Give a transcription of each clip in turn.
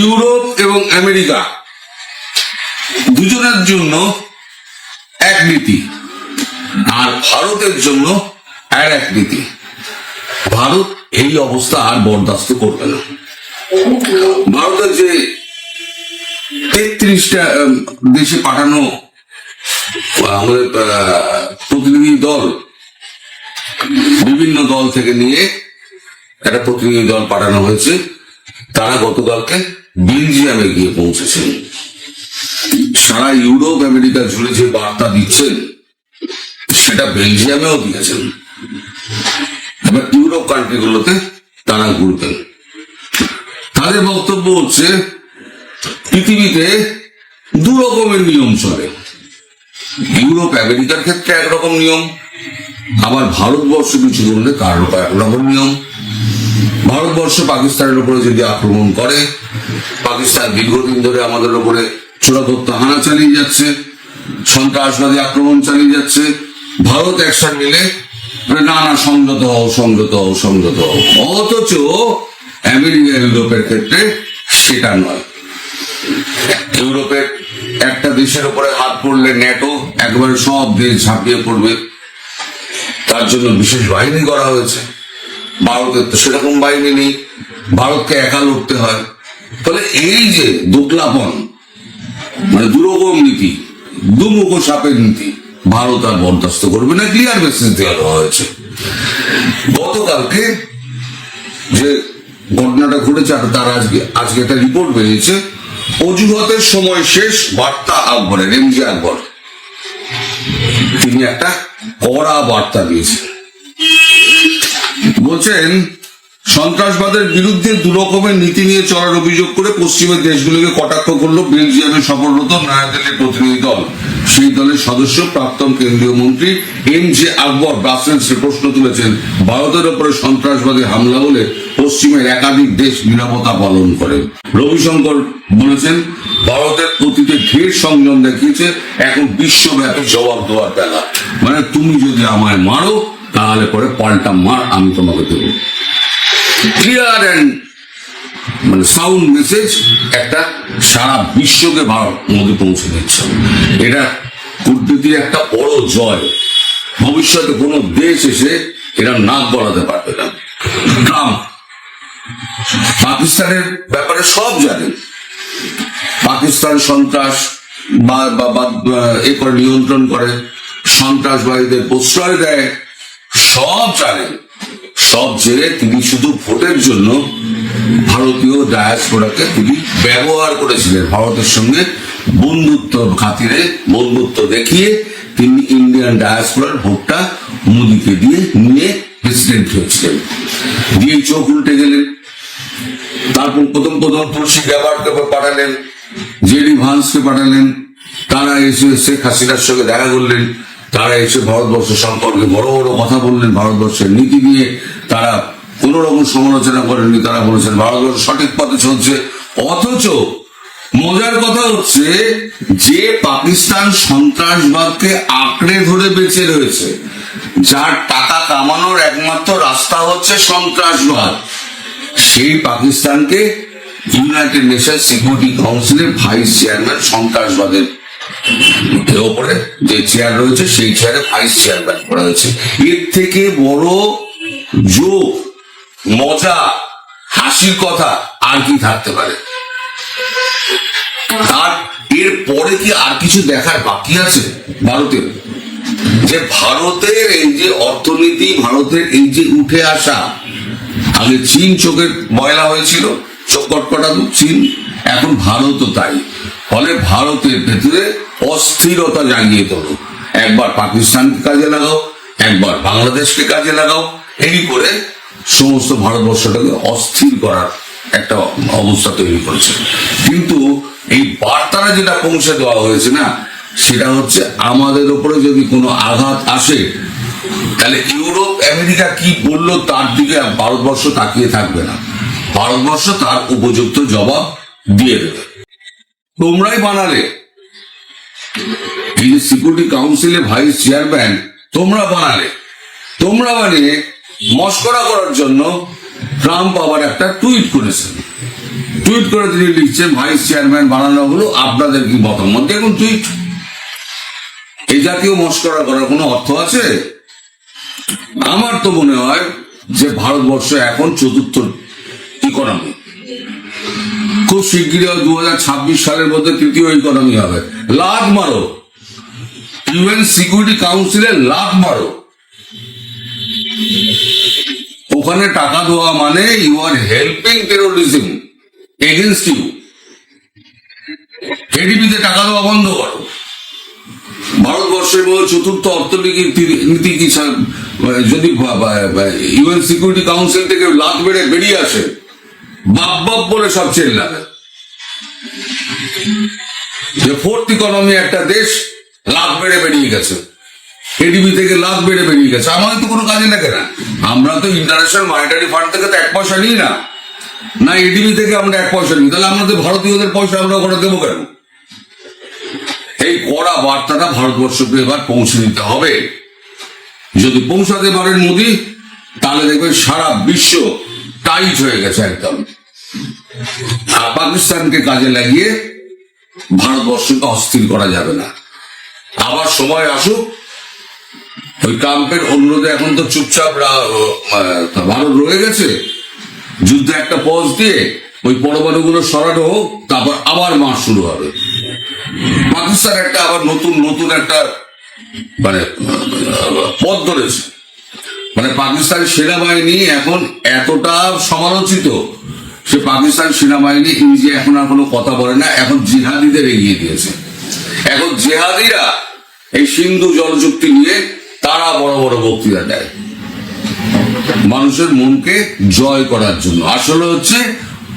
Europe এবং America দুজনের জন্য এক নীতি, আর ভারতের জন্য আর এক নীতি। ভারত এই অবস্থা আর বরদাস্ত করবে না। ভারতের যে তেত্রিশটা দেশে পাঠানো আমাদের প্রতিনিধি দল, বিভিন্ন দল থেকে নিয়ে একটা প্রতিনিধি দল পাঠানো হয়েছে। তারা গতকালকে বেলজিয়ামে গিয়ে পৌঁছেছেন সারা ইউরোপ, আমেরিকা জুড়ে যে বার্তা দিচ্ছেন, সেটা বেলজিয়ামেও দিয়েছেন। এবার ইউরোপ কান্ট্রিগুলোতে তারা ঘুরবেন। তাদের বক্তব্য হচ্ছে, পৃথিবীতে দু রকমের নিয়ম চলে। ইউরোপ, আমেরিকার ক্ষেত্রে একরকম নিয়ম, আবার ভারতবর্ষ, কিছু করলে তার একরকম নিয়ম। ভারতবর্ষ পাকিস্তানের উপরে যদি আক্রমণ করে পাকিস্তান দীর্ঘদিন ধরে আমাদের উপরে চূড়াদত্ত হানা চালিয়ে যাচ্ছে সন্ত্রাসবাদী আক্রমণ চালিয়ে যাচ্ছে ভারত অ্যাকশন নিলে বলে, না না সংযত হও সংযত হও সংযত হও অথচ আমেরিকা ইউরোপের ক্ষেত্রে সেটা নয়। ইউরোপের একটা দেশের উপরে হাত পড়লে ন্যাটো একবারে সব দেশ ঝাঁপিয়ে পড়বে। তার জন্য বিশেষ বাহিনী করা হয়েছে। ভারতের তো সেরকম বাহিনী নেই, ভারতকে একা লড়তে হয়। ফলে এই যে দোকলাপন মানে দুরকম নীতি দুমুখ সাপের নীতি, ভারত আর বরদাস্ত করবে না ক্লিয়ার মেসেজ দেওয়া হয়েছে। গতকালকে যে ঘটনাটা ঘটেছে, আর তার আজকে আজকে একটা রিপোর্ট বেরিয়েছে, অজুহাতের সময় শেষ বার্তা আকবরের, এমজি আকবর। তিনি একটা কড়া বার্তা দিয়েছেন। বলছেন, সন্ত্রাসবাদের বিরুদ্ধে দুরকমের নীতি নিয়ে চলার অভিযোগ করে পশ্চিমের দেশগুলোকে কটাক্ষ করল বেলজিয়ামের সফররত নয়াদিল্লির প্রতিনিধি দল। সেই দলের সদস্য, প্রাক্তন কেন্দ্রীয় মন্ত্রী এম জে আকবর ব্রাসেলসে প্রশ্ন তুলেছেন, ভারতের উপরে সন্ত্রাসবাদী হামলা হলে পশ্চিমের একাধিক দেশ নিরাপত্তা পালন করে। রবিশঙ্কর বলেছেন, ভারতের অতীতে ঢের সংযম দেখিয়েছে, এখন বিশ্বব্যাপী জবাব দেওয়ার বেলা। মানে তুমি যদি আমায় মারো তাহলে পরে পাল্টা মার আমি তোমাকে দেবো। ক্লিয়ার অ্যান্ড মানে সাউন্ড মেসেজ একটা সারা বিশ্বকে ভারত মধ্যে পৌঁছে দিচ্ছে। এটা কূটনীতির একটা বড় জয়। ভবিষ্যতে কোনো দেশ এসে এরা নাক গলাতে পারবে না। ট্রাম্প পাকিস্তানের ব্যাপারে সব জানেন পাকিস্তান সন্ত্রাস বা, এ করে নিয়ন্ত্রণ করে। সন্ত্রাসবাদীদের প্রশ্রয় দেয়। সব জানেন সব জেনে তিনি শুধু ভোটের জন্য ভারতীয় ডায়াসপোরাকে তিনি ব্যবহার করেছিলেন। ভারতের সঙ্গে বন্ধুত্ব খাতিরে, বন্ধুত্ব দেখিয়ে তিনি ইন্ডিয়ান ডায়াসপোরার ভোটটা মোদীকে দিয়ে নিয়ে প্রেসিডেন্ট হয়েছিলেন। দিয়ে চোখ উল্টে গেলেন। তারপর প্রথম প্রথম তুলসী গ্যাবার্ডকে পাঠালেন জেডি ভান্সকে পাঠালেন, তারা এসে শেখ হাসিনার সঙ্গে দেখা করলেন। তারা এসে ভারতবর্ষ সম্পর্কে বড় বড় কথা বললেন, ভারতবর্ষের নীতি নিয়ে তারা কোন রকম সমালোচনা করেননি। তারা বলেছেন, ভারতবর্ষ সঠিক পথে চলছে, অথচ মজার কথা হচ্ছে যে পাকিস্তান সন্ত্রাসবাদকে আঁকড়ে ধরে বেঁচে রয়েছে, যার টাকা কামানোর একমাত্র রাস্তা হচ্ছে সন্ত্রাসবাদ। সেই পাকিস্তানকে ইউনাইটেড নেশন সিকিউরিটি কাউন্সিলের ভাইস চেয়ারম্যান সন্ত্রাসবাদের ওপরে যে চেয়ার রয়েছে, সেই চেয়ারে ভাইস চেয়ারম্যান করা হয়েছে। এর থেকে বড় যোগ, মজা, হাসির কথা আর কি থাকতে পারে? এর পরে কি আর কিছু দেখার বাকি আছে ভারতের? যে ভারতের এই যে অর্থনীতি, ভারতের এই যে উঠে আসা, আগে চীন চোখের ময়লা হয়েছিল, চোখ কটকটাতো, চীন এখন ভারতও তাই। ফলে ভারতের ভেতরে অস্থিরতা জাগিয়ে তোলো। একবার পাকিস্তানকে কাজে লাগাও, একবার বাংলাদেশকে কাজে লাগাও, এই করে সমস্ত ভারতবর্ষটাকে অস্থির করার একটা অবস্থা তৈরি করেছে। কিন্তু এই বার্তাটা যেটা পৌঁছে দেওয়া হয়েছে না, সেটা হচ্ছে আমাদের উপরে যদি কোনো আঘাত আসে, তাহলে ইউরোপ, আমেরিকা কি বলল তার দিকে ভারতবর্ষ তাকিয়ে থাকবে না। ভারতবর্ষ তার উপযুক্ত জবাব দিয়ে দেবে। তোমরাই বানালে। যে সিকিউরিটি কাউন্সিলে ভাইস চেয়ারম্যান তোমরা বানালে। তোমরা বানিয়ে মস্করা করার জন্য ট্রাম্প আবার একটা টুইট করেছেন। টুইট করে তিনি লিখছেন ভাইস চেয়ারম্যান বানানো হলো, আপনাদের কি মতামত? দেখুন টুইট এই জাতীয় মস্করা করার কোনো অর্থ আছে? আমার তো মনে হয় যে ভারতবর্ষ এখন চতুর্থ ইকোনমি খুব শিগগিরই দু সালের মধ্যে তৃতীয় ইকোনমি হবে। লাভ মারো। ইউএন সিকিউরিটি কাউন্সিলে লাভ মারো। ওখানে টাকা দেওয়া মানে you are helping terrorism against you এডিপিতে টাকা দেওয়া বন্ধ করো। ভারতবর্ষের মধ্যে চতুর্থ অর্থনীতি নীতি কি সা- যদি ইউএন সিকিউরিটি কাউন্সিল থেকে লাভ বেড়ে বেরিয়ে আসে বাপ বাপ বলে সব চেল্লাবে। যে ফোর্থ ইকোনমি একটা দেশ, লাভ বেড়ে বেরিয়ে গেছে। এডিবি থেকে লাভ বেড়ে বেরিয়ে গেছে। আমাদের তো কোনো কাজে লাগে না। আমরা তো ইন্টারন্যাশনাল মনিটারি ফান্ড থেকে তো এক পয়সা নিই না। না এডিবি থেকে আমরা এক পয়সা নিই। তাহলে আমাদের ভারতীয়দের পয়সা আমরা ওখানে দেবো কেন? এই কড়া বার্তাটা ভারতবর্ষকে এবার পৌঁছে দিতে হবে। যদি পৌঁছাতে পারেন মোদি, তাহলে দেখবেন সারা বিশ্ব টাইট হয়ে গেছে একদম। আর পাকিস্তানকে কাজে লাগিয়ে ভারতবর্ষকে অস্থির করা যাবে না। আবার সময় আসুক, ওই ট্রাম্পের অনুরোধে এখন তো চুপচাপ ভারত রয়ে গেছে। যুদ্ধে একটা পজ দিয়ে ওই পরমাণুগুলো সরানো হোক, তারপর আবার মাস শুরু হবে। পাকিস্তান একটা আবার নতুন নতুন একটা মানে পথ ধরেছে। মানে পাকিস্তান সেনাবাহিনী এখন এতটা সমালোচিত সে পাকিস্তান সেনাবাহিনী নিজে এখন আর কোনো কথা বলে না, এখন জিহাদিদের এগিয়ে দিয়েছে। এখন জেহাদিরা এই সিন্ধু জলচুক্তি নিয়ে তারা বড় বড় বক্তৃতা দেয়। মানুষের মনকে জয় করার জন্য। আসলে হচ্ছে,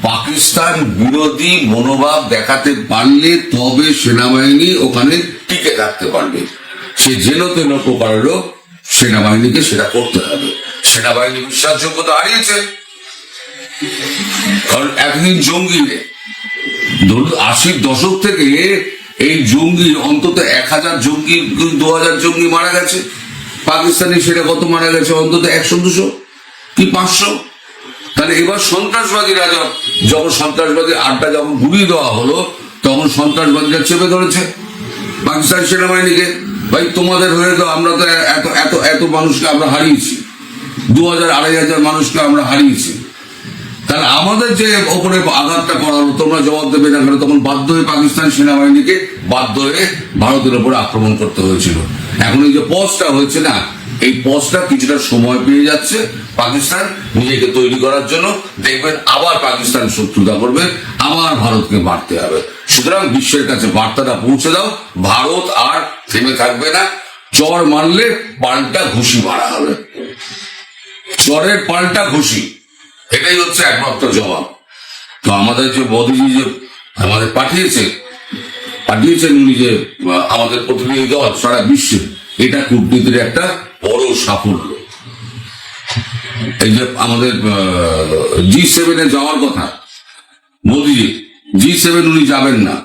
পাকিস্তান বিরোধী মনোভাব দেখাতে পারলে তবে সেনাবাহিনী ওখানে টিকে থাকতে পারবে। সে যেন তেন প্রকারেরও সেনাবাহিনীকে সেটা করতে হবে। সেনাবাহিনী বিশ্বাসযোগ্যতা হারিয়েছে। কারণ একদিন জঙ্গি ধরুন আশির দশক থেকে এই জঙ্গি, অন্তত এক হাজার জঙ্গি, দু হাজার জঙ্গি মারা গেছে। পাকিস্তানি সেটা কত মারা গেছে? অন্তত একশো, দুশো কি পাঁচশো? তাহলে এবার সন্ত্রাসবাদীরা যখন সন্ত্রাসবাদী আড্ডা যখন ঘুরিয়ে দেওয়া হলো, তখন সন্ত্রাসবাদীরা চেপে ধরেছে পাকিস্তান সেনাবাহিনীকে। ভাই, তোমাদের হয়ে তো আমরা তো এত এত এত মানুষকে আমরা হারিয়েছি। দু হাজার আড়াই হাজার মানুষকে আমরা হারিয়েছি। তাহলে আমাদের যে ওপরে আঘাতটা করা হলো, তোমরা জবাব দেবে না কেন তখন বাধ্য হয়ে পাকিস্তান সেনাবাহিনীকে বাধ্য হয়ে ভারতের উপরে আক্রমণ করতে হয়েছিল। এখন এই যে পজটা হয়েছে না, এই পজটা কিছুটা সময় পেয়ে যাচ্ছে পাকিস্তান নিজেকে তৈরি করার জন্য। দেখবেন আবার পাকিস্তান শত্রুতা করবে, আবার ভারতকে মারতে হবে। সুতরাং বিশ্বের কাছে বার্তাটা পৌঁছে দাও, ভারত আর থেমে থাকবে না। চর মারলে পাল্টা ঘুষি মারা হবে। চরের পাল্টা ঘুষি। এটাই হচ্ছে একমাত্র জবাব। তো আমাদের যে মোদীজি যে আমাদের পাঠিয়েছে, পাঠিয়েছেন উনি যে আমাদের প্রতিনিধি দল সারা বিশ্বে, এটা কূটনীতির একটা বড় সাফল্য। এই যে আমাদের জি সেভেনে যাওয়ার কথা, মোদীজি, জি সেভেন উনি যাবেন না।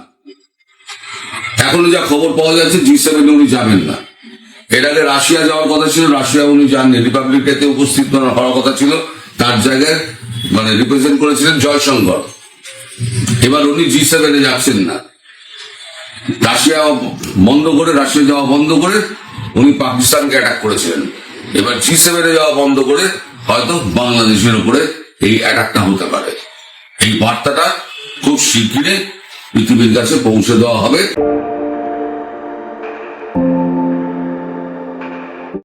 এখনও যা খবর পাওয়া যাচ্ছে, জি সেভেনে উনি যাবেন না। এর আগে রাশিয়া যাওয়ার কথা ছিল, রাশিয়া উনি যাননি। রিপাবলিক ডেতে উপস্থিত হওয়ার কথা ছিল। তার জায়গায় মানে রিপ্রেজেন্ট করেছিলেন জয়শঙ্কর। এবার উনি জি সেভেনে যাচ্ছেন না। রাশিয়া বন্ধ করে, রাশিয়া যাওয়া বন্ধ করে উনি পাকিস্তানকে অ্যাটাক করেছিলেন। এবার জি সেভেনে যাওয়া বন্ধ করে হয়তো বাংলাদেশের উপরে এই অ্যাটাকটা হতে পারে। এই বার্তাটা খুব শিগগিরই পৃথিবীর কাছে পৌঁছে দেওয়া হবে।